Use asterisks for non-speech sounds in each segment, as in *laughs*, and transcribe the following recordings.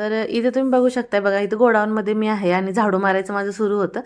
तर इथे तुम्ही बघू शकताय बघा इथं गोडाऊनमध्ये मी आहे आणि झाडू मारायचं माझं सुरू होतं.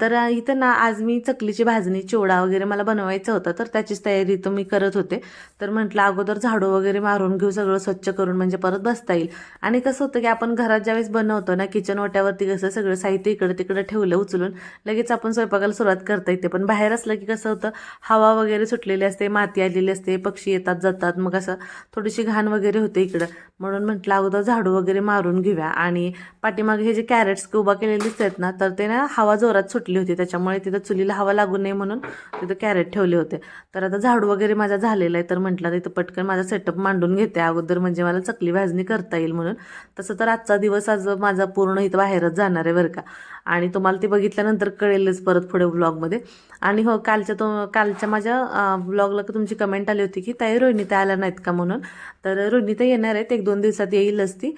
तर इथं ना आज मी चकलीची भाजणी चिवडा वगैरे मला बनवायचं होतं तर त्याचीच तयारी तो मी करत होते. तर म्हटलं अगोदर झाडू वगैरे मारून घेऊ सगळं स्वच्छ करून म्हणजे परत बसता येईल. आणि कसं होतं की आपण घरात ज्यावेळेस बनवतो ना किचन ओट्यावरती कसं सगळं साहित्य इकडं तिकडं ठेवलं उचलून लगेच आपण स्वयंपाकाला सुरुवात करता येते. पण बाहेर असलं की कसं होतं हवा वगैरे सुटलेली असते माती आलेली असते पक्षी येतात जातात मग असं थोडीशी घाण वगैरे होते इकडं. म्हणून म्हटलं अगोदर झाडू वगैरे मार मारून घेऊया. आणि पाठीमागे हे जे कॅरेट्स उभा केलेले दिसतात ना तर ते ना हवा जोरात सुटली होती. त्याच्यामुळे तिथं चुलीला हवा लागू नये म्हणून तिथं कॅरेट ठेवले होते. तर आता झाडू वगैरे माझा झालेला आहे तर म्हटलं तिथं पटकन माझा सेटअप मांडून घेते. अगोदर म्हणजे मला चकली भाजणी करता येईल म्हणून. तसं तर आजचा दिवस आज माझा पूर्ण इथं बाहेरच जाणार आहे बरं का. आणि तुम्हाला ते बघितल्यानंतर कळेलच परत पुढे ब्लॉगमध्ये आणि हो कालच्या तो कालच्या माझ्या ब्लॉगला तुमची कमेंट आली होती की ताई रोहिणीता आल्या नाहीत का? म्हणून. तर रोहिणीता येणार आहेत. एक दोन दिवसात येईलच ती.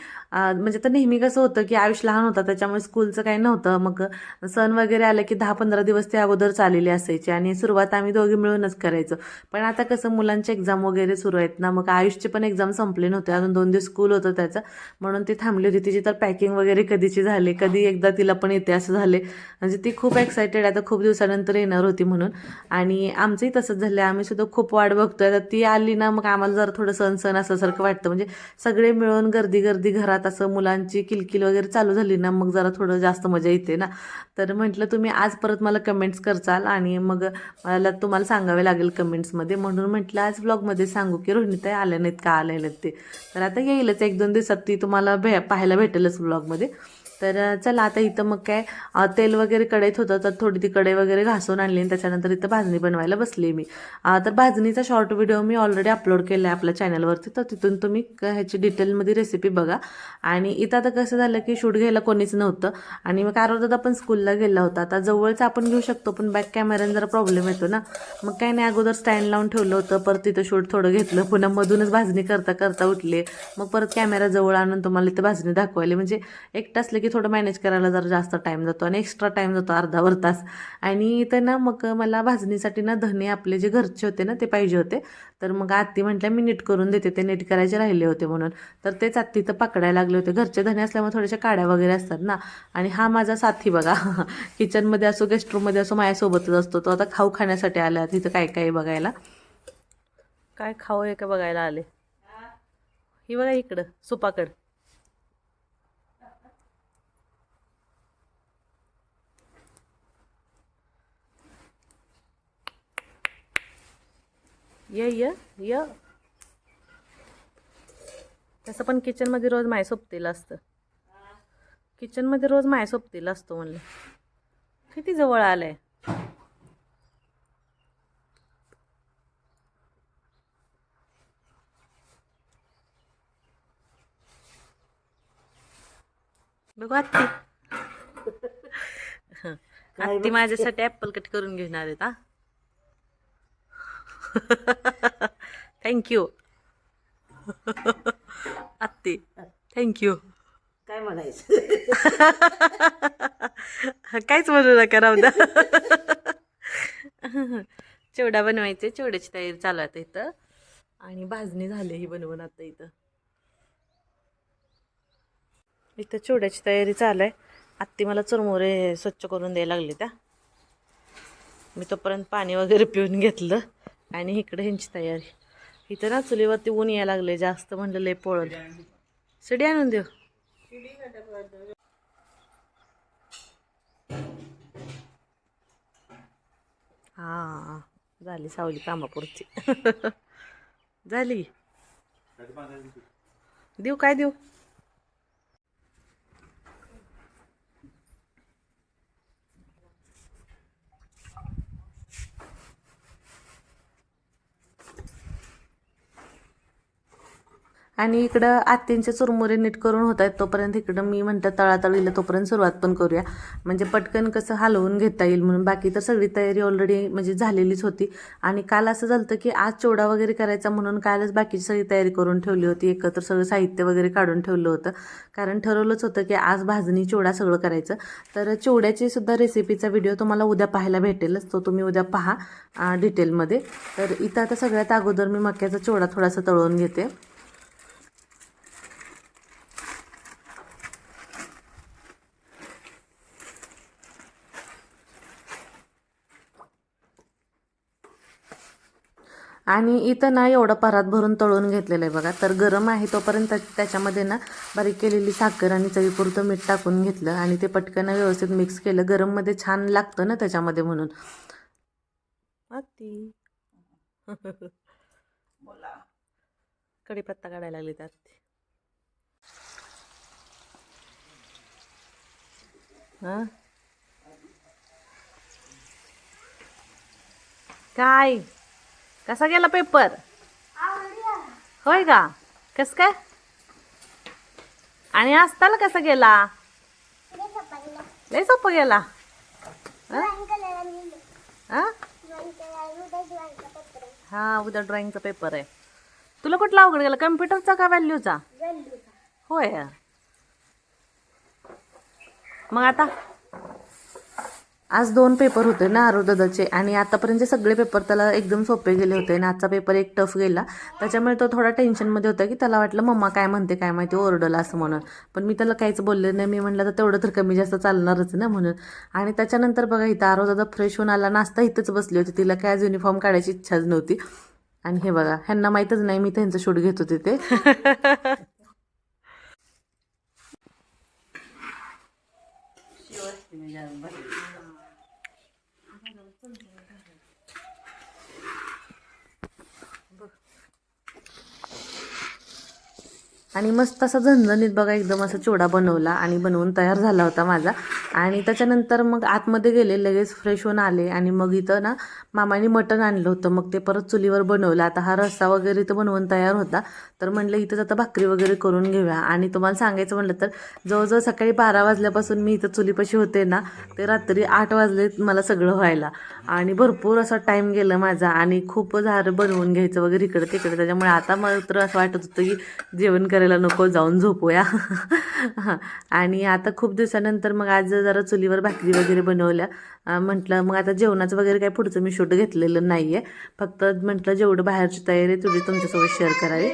म्हणजे तर नेहमी कसं होतं की आयुष लहान होता त्याच्यामुळे स्कूलचं काही नव्हतं. मग सण वगैरे आलं की दहा पंधरा दिवस ते अगोदर चाललेले असायचे आणि सुरुवात आम्ही दोघे मिळूनच करायचो. पण आता कसं मुलांचे एक्झाम वगैरे सुरू आहेत ना मग आयुषचे पण एक्झाम संपले नव्हते. अजून दोन दिवस स्कूल होतं त्याचं. म्हणून ती थांबली होती. तिची तर पॅकिंग वगैरे कधीची झाली कधी एकदा तिला पण येते असं झाले. म्हणजे ती खूप एक्सायटेड आता खूप दिवसानंतर येणार होती म्हणून. आणि आमचंही तसंच झालं आम्ही सुद्धा खूप वाट बघतोय. आता ती आली ना मग आम्हाला जरा थोडं सण सण असल्यासारखं वाटतं. म्हणजे सगळे मिळून गर्दी गर्दी घरात असं मुलांची किलकिल वगैरे चालू झाली ना मग जरा थोडं जास्त मजा येते ना. तर म्हटलं तुम्ही आज परत मला कमेंट्स करचाल आणि मग मला तुम्हाला सांगावे लागेल कमेंट्समध्ये म्हणून म्हटलं आज ब्लॉगमध्ये सांगू की रोहिणीताई आल्या नाहीत का आल्या नाहीत ते. तर आता येईलच एक दोन दिवसात ती तुम्हाला भे पाहायला भेटेलच ब्लॉगमध्ये तर चला आता इथं मग काय तेल वगैरे कढईत होतं तर थोडी ती कढई वगैरे घासून आणली आणि त्याच्यानंतर इथं भाजणी बनवायला बसली मी. तर भाजणीचा शॉर्ट व्हिडिओ मी ऑलरेडी अपलोड केला आहे आपल्या चॅनलवरती तर तिथून तुम्ही ह्याची डिटेलमध्ये रेसिपी बघा. आणि इथं आता कसं झालं की शूट घ्यायला कोणीच नव्हतं. आणि मग कारण आपण स्कूलला गेला होता. आता जवळच आपण घेऊ शकतो पण बॅक कॅमेऱ्याने जरा प्रॉब्लेम येतो ना. मग काय नाही अगोदर स्टँड लावून ठेवलं होतं. परत तिथं शूट थोडं घेतलं. पुन्हा मधूनच भाजणी करता करता उठले. मग परत कॅमेरा जवळ आणून तुम्हाला इथं भाजणी दाखवायला. म्हणजे एकटं असलं की की थोडं मॅनेज करायला जरा जास्त टाईम जातो आणि एक्स्ट्रा टाईम जातो अर्धावर तास. आणि इथं ना मग मला भाजणीसाठी ना धने आपले जे घरचे होते ना ते पाहिजे होते. तर मग आत्ती म्हटल्या मी नीट करून देते. ते नीट करायचे राहिले होते म्हणून. तर तेच आत्ती तर पकडायला लागले होते. घरचे धने असल्यामुळे थोड्याशा काड्या वगैरे असतात ना. आणि हा माझा साथी बघा. *laughs* किचनमध्ये असो गेस्ट रूममध्ये असो माझ्यासोबतच असतो. तो आता खाऊ खाण्यासाठी आला. तिथं काय काय बघायला? काय खाऊ हे का बघायला आले? ही बघा इकडं सुपाकड. ये ये य. तसं पण किचनमध्ये रोज माय सोबतीला असतं. किचनमध्ये रोज माय सोबतीला असतो म्हणलं. किती जवळ आलंय. बघू आत्ती. आत्ती माझ्यासाठी ऍपल कट करून घेऊन आलेत हा. *laughs* थँक्यू *laughs* आत्ती थँक्यू काय म्हणायचं? *laughs* काहीच म्हणू नका राहू द्या. चिवडा बनवायचे चिवड्याची तयारी चालू आहे आता इथं. आणि भाजणी झाली ही बनवून आता इथं. इथं चिवड्याची तयारी चालू आहे. आत्ती मला चुरमुरे स्वच्छ करून द्यायला लागले त्या. मी तोपर्यंत पाणी वगैरे पिऊन घेतलं. आणि इकडे ह्यांची तयारी. इथं ना चुलीवरती ऊन यायला लागले जास्त म्हणलं लय पोळत शिडी आणून देऊ. हा झाली सावली कामापुरची *laughs* झाली. देऊ काय देऊ? आणि इकडं आत्यांचे चुरमुरे नीट करून होत आहेत तोपर्यंत इकडं मी म्हणतं तळातळीला तोपर्यंत सुरुवात पण करूया. म्हणजे पटकन कसं हलवून घेता येईल म्हणून. बाकी तर सगळी तयारी ऑलरेडी म्हणजे झालेलीच होती. आणि काल असं झालं की आज चिवडा वगैरे करायचा म्हणून कालच बाकीची सगळी तयारी करून ठेवली होती. एकत्र सगळं साहित्य वगैरे काढून ठेवलं होतं. कारण ठरवलंच होतं की आज भाजणी चोडा सगळं करायचं. तर चोड्याची सुद्धा रेसिपीचा व्हिडिओ तुम्हाला उद्या पाहायला भेटेलच. तो तुम्ही उद्या पहा डिटेलमध्ये तर इथं आता सगळ्यात अगोदर मी मक्याचा चोडा थोडासा तळून घेते. आणि इथं ना एवढं परात भरून तळून घेतलेलं आहे बघा. तर गरम आहे तोपर्यंत त्याच्यामध्ये ना बारीक केलेली साखर आणि चवीपुरतं मीठ टाकून घेतलं आणि ते पटकन व्यवस्थित मिक्स केलं. गरममध्ये छान लागतं ना त्याच्यामध्ये म्हणून. अति कढीपत्ता काढायला लागली त्यात हां? काय? कसा गेला पेपर? होय का? कस काय? आणि असताना कसा गेला? लय सोपं गेला? हा? उद्या ड्रॉइंगचा पेपर आहे. तुला कुठला अवघड गेला? कम्प्युटरचा का व्हॅल्यूचा होय. मग आता? आज दोन पेपर होते ना आरोदाचे आणि आतापर्यंतचे सगळे पेपर त्याला एकदम सोपे गेले होते आणि आजचा पेपर एक टफ गेला. त्याच्यामुळे तो थोडा टेन्शनमध्ये होता की त्याला वाटलं मम्मा काय म्हणते काय माहिती ओरडलं असं म्हणून. पण मी त्याला काहीच बोलले नाही. मी म्हटलं तर तेवढं तर कमी जास्त चालणारच ना म्हणून. आणि त्याच्यानंतर बघा इथं आरोदादा फ्रेश होऊन आला. नाश्ता इथंच बसली होती. तिला काय आज युनिफॉर्म काढायची इच्छाच नव्हती. आणि हे बघा ह्यांना माहीतच नाही मी त्यांचं शूट घेत होते ते. *laughs* आणि मस्त असा झणझणीत बघा एकदम असा चिवडा बनवला आणि बनवून तयार झाला होता माझा. आणि त्याच्यानंतर मग आतमध्ये गेले लगेच फ्रेश होऊन आले आणि मग इथं ना मामाने मटण आणलं होतं. मग ते परत चुलीवर बनवलं. आता हा रस्सा वगैरे इथं बनवून तयार होता. तर म्हणलं इथंच आता भाकरी वगैरे करून घेऊया. आणि तुम्हाला सांगायचं म्हटलं तर जवळजवळ सकाळी बारा वाजल्यापासून मी इथं चुलीपाशी होते ना ते रात्री आठ वाजले मला सगळं व्हायला. आणि भरपूर असा टाईम गेला माझा आणि खूप झाडं बनवून घ्यायचं वगैरे इकडं तिकडे. त्याच्यामुळे आता मात्र असं वाटत होतं की जेवण करायला नको जाऊन झोपूया. *laughs* आणि आता खूप दिवसानंतर मग आज जरा चुलीवर भाकरी वगैरे बनवल्या. म्हटलं मग आता जेवणाचं वगैरे काय पुढचं मी शूट घेतलेलं नाही आहे फक्त म्हटलं जेवढं बाहेरची तयारी आहे तेवढी तुमच्यासोबत शेअर करावी.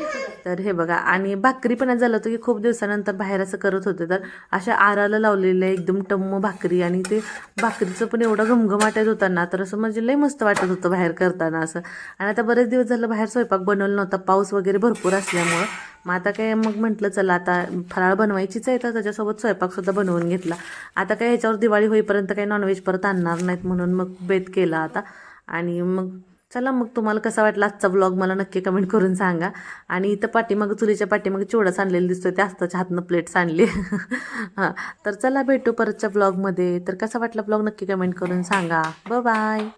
तर हे बघा आणि भाकरी पण झालं होतं की खूप दिवसानंतर बाहेर असं करत होते. तर अशा आराला लावलेलं आहे एकदम टम्म भाकरी आणि ते भाकरीचं पण एवढं घमघमाट येत होता ना तर असं म्हणजे लय मस्त वाटत होतं बाहेर करताना असं. आणि आता बरेच दिवस झालं बाहेर स्वयंपाक बनवलं नव्हता पाऊस वगैरे भरपूर असल्यामुळं. मग आता काय मग म्हटलं चला आता फराळ बनवायचीच आहे तर त्याच्यासोबत स्वयंपाकसुद्धा बनवून घेतला. आता काय ह्याच्यावर दिवाळी होईपर्यंत काही नॉनव्हेज परत आणणार नाहीत म्हणून मग बेत केला आता. आणि मग चला मग तुम्हाला कसा वाटला आजचा ब्लॉग मला नक्की कमेंट करून सांगा. आणि इथं पाठीमागं चुलीच्या पाठीमागं चिवडा सांडलेला दिसतोय ते आस्ताच्या हातनं प्लेट सांडली. *laughs* हां तर चला भेटू परतच्या ब्लॉगमध्ये तर कसा वाटला ब्लॉग नक्की कमेंट करून सांगा. ब बाय